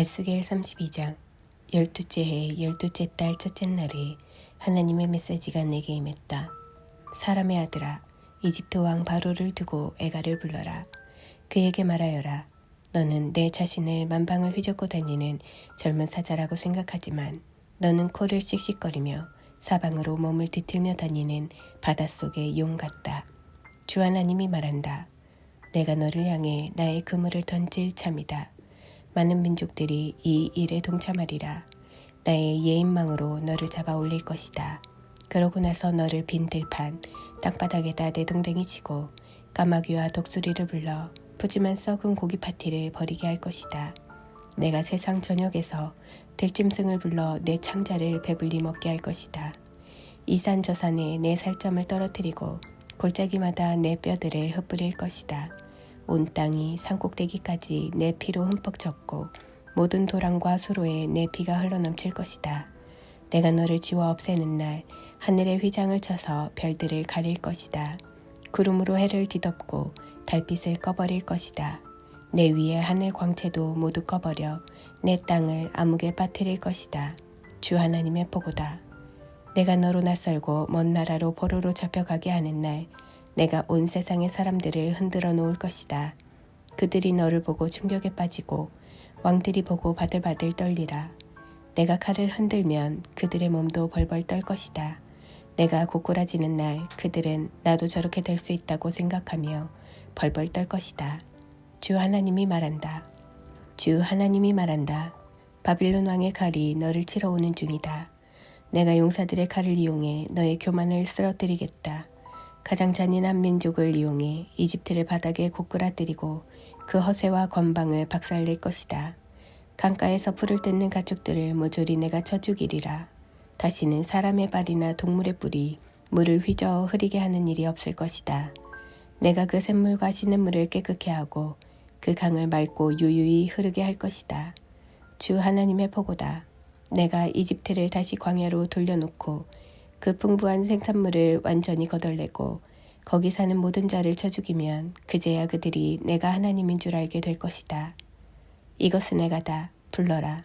에스겔 32장 열두째 해 열두째 달 첫째 날에 하나님의 메시지가 내게 임했다. 사람의 아들아 이집트 왕 바로를 두고 애가를 불러라. 그에게 말하여라. 너는 내 자신을 만방을 휘젓고 다니는 젊은 사자라고 생각하지만 너는 코를 씩씩거리며 사방으로 몸을 뒤틀며 다니는 바닷속의 용 같다. 주 하나님이 말한다. 내가 너를 향해 나의 그물을 던질 참이다. 많은 민족들이 이 일에 동참하리라. 나의 예인망으로 너를 잡아 올릴 것이다. 그러고 나서 너를 빈 들판 땅바닥에다 내 동댕이 치고 까마귀와 독수리를 불러 푸짐한 썩은 고기 파티를 벌이게 할 것이다. 내가 세상 전역에서 들짐승을 불러 내 창자를 배불리 먹게 할 것이다. 이산 저 산에 내 살점을 떨어뜨리고 골짜기마다 내 뼈들을 흩뿌릴 것이다. 온 땅이 산꼭대기까지 내 피로 흠뻑 젖고 모든 도랑과 수로에 내 피가 흘러넘칠 것이다. 내가 너를 지워 없애는 날 하늘에 휘장을 쳐서 별들을 가릴 것이다. 구름으로 해를 뒤덮고 달빛을 꺼버릴 것이다. 내 위에 하늘 광채도 모두 꺼버려 내 땅을 암흑에 빠뜨릴 것이다. 주 하나님의 보고다. 내가 너로 낯설고 먼 나라로 포로로 잡혀가게 하는 날 내가 온 세상의 사람들을 흔들어 놓을 것이다. 그들이 너를 보고 충격에 빠지고 왕들이 보고 바들바들 떨리라. 내가 칼을 흔들면 그들의 몸도 벌벌 떨 것이다. 내가 고꾸라지는 날 그들은 나도 저렇게 될 수 있다고 생각하며 벌벌 떨 것이다. 주 하나님이 말한다. 주 하나님이 말한다. 바빌론 왕의 칼이 너를 치러 오는 중이다. 내가 용사들의 칼을 이용해 너의 교만을 쓰러뜨리겠다. 가장 잔인한 민족을 이용해 이집트를 바닥에 고꾸라뜨리고 그 허세와 건방을 박살낼 것이다. 강가에서 풀을 뜯는 가축들을 모조리 내가 쳐 죽이리라. 다시는 사람의 발이나 동물의 뿔이 물을 휘저어 흐리게 하는 일이 없을 것이다. 내가 그 샘물과 시냇 물을 깨끗게 하고 그 강을 맑고 유유히 흐르게 할 것이다. 주 하나님의 보고다. 내가 이집트를 다시 광야로 돌려놓고 그 풍부한 생산물을 완전히 거덜내고 거기 사는 모든 자를 쳐 죽이면 그제야 그들이 내가 하나님인 줄 알게 될 것이다. 이것은 내가다. 불러라.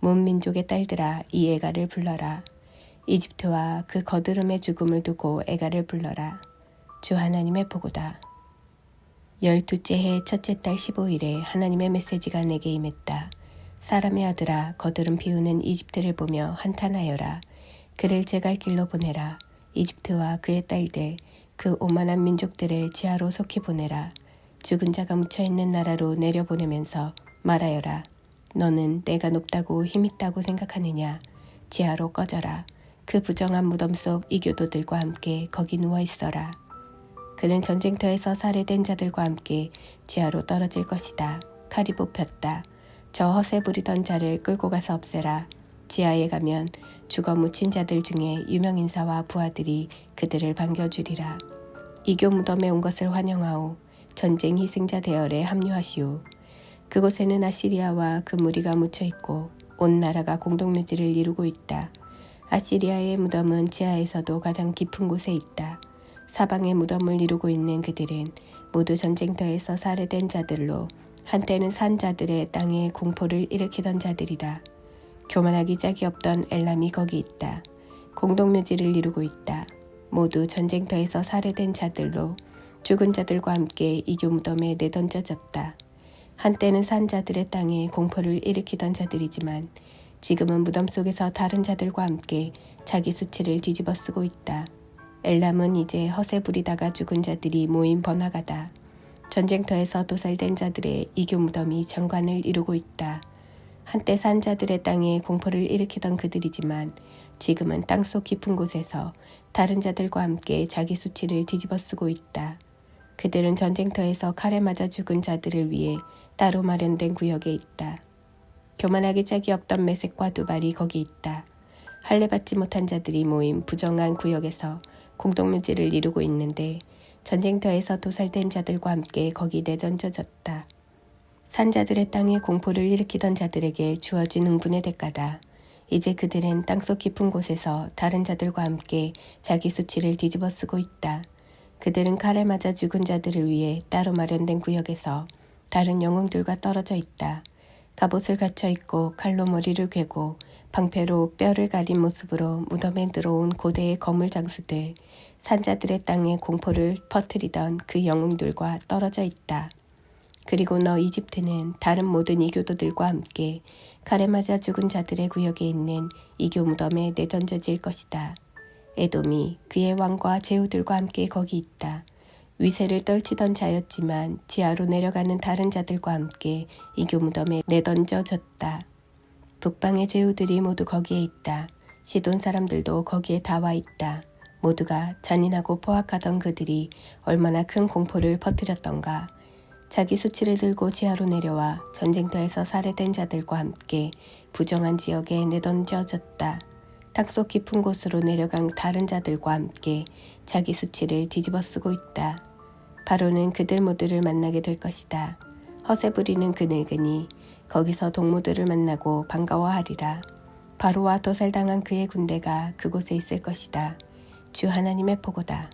문 민족의 딸들아 이 애가를 불러라. 이집트와 그 거드름의 죽음을 두고 애가를 불러라. 주 하나님의 보고다. 열두째 해 첫째 달 15일에 하나님의 메시지가 내게 임했다. 사람의 아들아 거드름 피우는 이집트를 보며 한탄하여라. 그를 제갈 길로 보내라. 이집트와 그의 딸들 그 오만한 민족들을 지하로 속히 보내라. 죽은 자가 묻혀있는 나라로 내려보내면서 말하여라. 너는 내가 높다고 힘있다고 생각하느냐? 지하로 꺼져라. 그 부정한 무덤 속 이교도들과 함께 거기 누워 있어라. 그는 전쟁터에서 살해된 자들과 함께 지하로 떨어질 것이다. 칼이 뽑혔다. 저 허세 부리던 자를 끌고 가서 없애라. 지하에 가면 죽어 묻힌 자들 중에 유명 인사와 부하들이 그들을 반겨주리라. 이교 무덤에 온 것을 환영하오. 전쟁 희생자 대열에 합류하시오. 그곳에는 아시리아와 그 무리가 묻혀 있고 온 나라가 공동묘지를 이루고 있다. 아시리아의 무덤은 지하에서도 가장 깊은 곳에 있다. 사방의 무덤을 이루고 있는 그들은 모두 전쟁터에서 살해된 자들로 한때는 산 자들의 땅에 공포를 일으키던 자들이다. 교만하기 짝이 없던 엘람이 거기 있다. 공동묘지를 이루고 있다. 모두 전쟁터에서 살해된 자들로 죽은 자들과 함께 이교 무덤에 내던져졌다. 한때는 산 자들의 땅에 공포를 일으키던 자들이지만 지금은 무덤 속에서 다른 자들과 함께 자기 수치를 뒤집어 쓰고 있다. 엘람은 이제 허세 부리다가 죽은 자들이 모인 번화가다. 전쟁터에서 도살된 자들의 이교 무덤이 정관을 이루고 있다. 한때 산 자들의 땅에 공포를 일으키던 그들이지만 지금은 땅속 깊은 곳에서 다른 자들과 함께 자기 수치를 뒤집어 쓰고 있다. 그들은 전쟁터에서 칼에 맞아 죽은 자들을 위해 따로 마련된 구역에 있다. 교만하기 짝이 없던 매색과 두발이 거기 있다. 할례받지 못한 자들이 모인 부정한 구역에서 공동묘지를 이루고 있는데 전쟁터에서 도살된 자들과 함께 거기 내던져졌다. 산자들의 땅에 공포를 일으키던 자들에게 주어진 응분의 대가다. 이제 그들은 땅속 깊은 곳에서 다른 자들과 함께 자기 수치를 뒤집어 쓰고 있다. 그들은 칼에 맞아 죽은 자들을 위해 따로 마련된 구역에서 다른 영웅들과 떨어져 있다. 갑옷을 갖춰 입고 칼로 머리를 괴고 방패로 뼈를 가린 모습으로 무덤에 들어온 고대의 거물 장수들, 산자들의 땅에 공포를 퍼뜨리던 그 영웅들과 떨어져 있다. 그리고 너 이집트는 다른 모든 이교도들과 함께 칼에 맞아 죽은 자들의 구역에 있는 이교 무덤에 내던져질 것이다. 에돔이 그의 왕과 제후들과 함께 거기 있다. 위세를 떨치던 자였지만 지하로 내려가는 다른 자들과 함께 이교 무덤에 내던져졌다. 북방의 제후들이 모두 거기에 있다. 시돈 사람들도 거기에 다 와 있다. 모두가 잔인하고 포악하던 그들이 얼마나 큰 공포를 퍼뜨렸던가. 자기 수치를 들고 지하로 내려와 전쟁터에서 살해된 자들과 함께 부정한 지역에 내던져졌다. 땅속 깊은 곳으로 내려간 다른 자들과 함께 자기 수치를 뒤집어 쓰고 있다. 바로는 그들 모두를 만나게 될 것이다. 허세 부리는 그 늙은이 거기서 동무들을 만나고 반가워하리라. 바로와 도살당한 그의 군대가 그곳에 있을 것이다. 주 하나님의 보고다.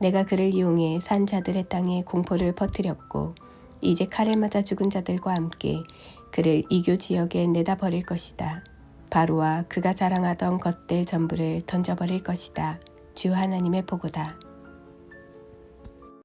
내가 그를 이용해 산 자들의 땅에 공포를 퍼뜨렸고 이제 칼에 맞아 죽은 자들과 함께 그를 이교 지역에 내다 버릴 것이다. 바로와 그가 자랑하던 것들 전부를 던져버릴 것이다. 주 하나님의 보고다.